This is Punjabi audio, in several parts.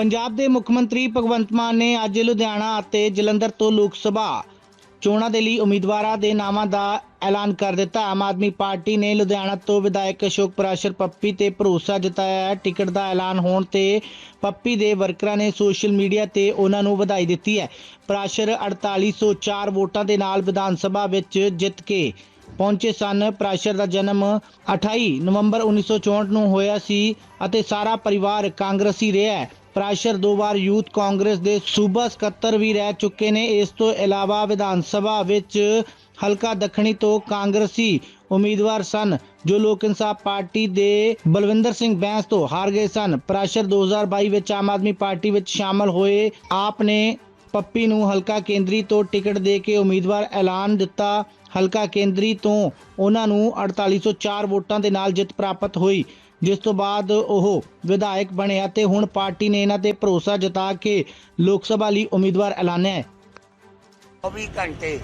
ਪੰਜਾਬ ਦੇ ਮੁੱਖ ਮੰਤਰੀ ਭਗਵੰਤ ਮਾਨ ਨੇ ਅੱਜ ਲੁਧਿਆਣਾ ਅਤੇ ਜਲੰਧਰ ਤੋਂ ਲੋਕ ਸਭਾ ਚੋਣਾਂ ਦੇ ਲਈ ਉਮੀਦਵਾਰਾਂ ਦੇ ਨਾਵਾਂ ਦਾ ਐਲਾਨ ਕਰ ਦਿੱਤਾ। ਆਮ ਆਦਮੀ ਪਾਰਟੀ ਨੇ ਲੁਧਿਆਣਾ ਤੋਂ ਵਿਧਾਇਕ ਅਸ਼ੋਕ ਪ੍ਰਾਸ਼ਰ ਪੱਪੀ ਤੇ ਭਰੋਸਾ ਜਤਾਇਆ ਹੈ। ਟਿਕਟ ਦਾ ਐਲਾਨ ਹੋਣ ਤੇ ਪੱਪੀ ਦੇ ਵਰਕਰਾਂ ਨੇ ਸੋਸ਼ਲ ਮੀਡੀਆ ਤੇ ਉਹਨਾਂ ਨੂੰ ਵਧਾਈ ਦਿੱਤੀ ਹੈ। ਪ੍ਰਾਸ਼ਰ 4804 ਵੋਟਾਂ ਦੇ ਨਾਲ ਵਿਧਾਨ ਸਭਾ ਵਿੱਚ ਜਿੱਤ ਕੇ ਪਹੁੰਚੇ ਸਨ। ਪ੍ਰਾਸ਼ਰ ਦਾ ਜਨਮ 28 ਨਵੰਬਰ 1964 ਨੂੰ ਹੋਇਆ ਸੀ ਅਤੇ ਸਾਰਾ ਪਰਿਵਾਰ ਕਾਂਗਰਸੀ ਰਿਹਾ ਹੈ। ਪ੍ਰਾਸ਼ਰ ਦੋ ਵਾਰ ਯੂਥ ਕਾਂਗਰਸ ਦੇ ਸੂਬਾ ਸਕੱਤਰ ਵੀ ਰਹਿ ਚੁੱਕੇ ਨੇ। ਇਸ ਤੋਂ ਇਲਾਵਾ ਵਿਧਾਨ ਸਭਾ ਵਿੱਚ ਹਲਕਾ ਦੱਖਣੀ ਤੋਂ ਕਾਂਗਰਸੀ ਉਮੀਦਵਾਰ ਸਨ, ਜੋ ਲੋਕ ਇਨਸਾਫ ਪਾਰਟੀ ਦੇ ਬਲਵਿੰਦਰ ਸਿੰਘ ਬੈਂਸ ਤੋਂ ਹਾਰ ਗਏ ਸਨ। ਪ੍ਰਾਸ਼ਰ 2022 ਵਿੱਚ ਆਮ ਆਦਮੀ ਪਾਰਟੀ ਵਿੱਚ ਸ਼ਾਮਲ ਹੋਏ ਆਪ ਨੇ ਪੱਪੀ ਨੂੰ ਹਲਕਾ ਕੇਂਦਰੀ ਤੋਂ ਟਿਕਟ ਦੇ ਕੇ ਉਮੀਦਵਾਰ ਐਲਾਨ ਦਿੱਤਾ। ਹਲਕਾ ਕੇਂਦਰੀ ਤੋਂ ਉਹਨਾਂ ਨੂੰ 4804 ਵੋਟਾਂ ਦੇ ਨਾਲ ਜਿੱਤ ਪ੍ਰਾਪਤ ਹੋਈ। ਜਿਸ ਤੋਂ ਬਾਅਦ ਉਹ ਵਿਧਾਇਕ ਬਣੇ ਅਤੇ ਹੁਣ ਪਾਰਟੀ ਨੇ ਇਹਨਾਂ ਤੇ ਭਰੋਸਾ ਜਤਾ ਕੇ ਲੋਕ ਸਭਾ ਲਈ ਉਮੀਦਵਾਰ ਐਲਾਨਿਆ ਹੈ। 24 ਘੰਟੇ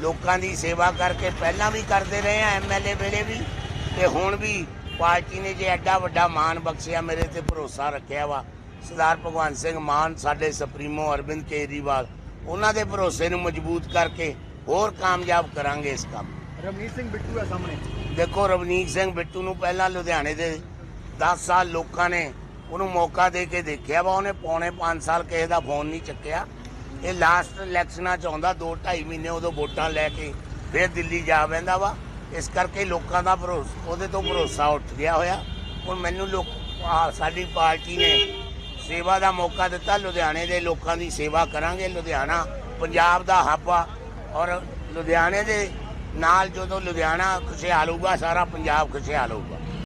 ਲੋਕਾਂ ਦੀ ਸੇਵਾ ਕਰਕੇ ਪਹਿਲਾਂ ਵੀ ਕਰਦੇ ਰਹੇ ਆ ਐਮਐਲਏ ਵੇਲੇ ਵੀ ਤੇ ਹੁਣ ਵੀ ਪਾਰਟੀ ਨੇ ਜੇ ਐਡਾ ਵੱਡਾ ਮਾਣ ਬਖਸ਼ਿਆ ਮੇਰੇ ਤੇ ਭਰੋਸਾ ਰੱਖਿਆ ਵਾ। ਸਰਦਾਰ ਭਗਵੰਤ ਸਿੰਘ ਮਾਨ ਸਾਡੇ ਸੁਪਰੀਮੋ ਅਰਵਿੰਦ ਕੇਜਰੀਵਾਲ ਉਹਨਾਂ ਦੇ ਭਰੋਸੇ ਨੂੰ ਮਜ਼ਬੂਤ ਕਰਕੇ ਹੋਰ ਕਾਮਯਾਬ ਕਰਾਂਗੇ ਇਸ ਕੰਮ ਰਵਨੀਤ ਸਿੰਘ ਬਿੱਟੂ ਹੈ ਸਾਹਮਣੇ। ਦੇਖੋ ਰਵਨੀਤ ਸਿੰਘ ਬਿੱਟੂ ਨੂੰ ਪਹਿਲਾਂ ਲੁਧਿਆਣੇ ਦੇ 10 ਸਾਲ ਲੋਕਾਂ ਨੇ ਉਹਨੂੰ ਮੌਕਾ ਦੇ ਕੇ ਦੇਖਿਆ ਵਾ, ਉਹਨੇ ਪੌਣੇ 5 ਸਾਲ ਕਿਸੇ ਦਾ ਫੋਨ ਨਹੀਂ ਚੱਕਿਆ। ਇਹ ਲਾਸਟ ਇਲੈਕਸ਼ਨਾਂ ਚ ਆਉਂਦਾ 2 2.5 ਮਹੀਨੇ ਉਦੋਂ ਵੋਟਾਂ ਲੈ ਕੇ ਫਿਰ ਦਿੱਲੀ ਜਾ ਬੈਂਦਾ ਵਾ। ਇਸ ਕਰਕੇ ਲੋਕਾਂ ਦਾ ਭਰੋਸਾ ਉਹਦੇ ਤੋਂ ਭਰੋਸਾ ਉੱਠ ਗਿਆ ਹੋਇਆ। ਹੁਣ ਮੈਨੂੰ ਲੋਕ ਸਾਡੀ ਪਾਰਟੀ ਨੇ ਸੇਵਾ ਦਾ ਮੌਕਾ ਦਿੱਤਾ। ਲੁਧਿਆਣੇ ਦੇ ਲੋਕਾਂ ਦੀ ਸੇਵਾ ਕਰਾਂਗੇ। ਲੁਧਿਆਣਾ ਪੰਜਾਬ ਦਾ ਹੱਬ ਆ। ਔਰ ਲੁਧਿਆਣੇ ਦੇ ਨਾਲ ਜਦੋਂ ਲੁਧਿਆਣਾ ਖੁਸ਼ਹਾਲ ਹੋਊਗਾ, ਸਾਰਾ ਪੰਜਾਬ ਖੁਸ਼ਹਾਲ ਹੋਊਗਾ।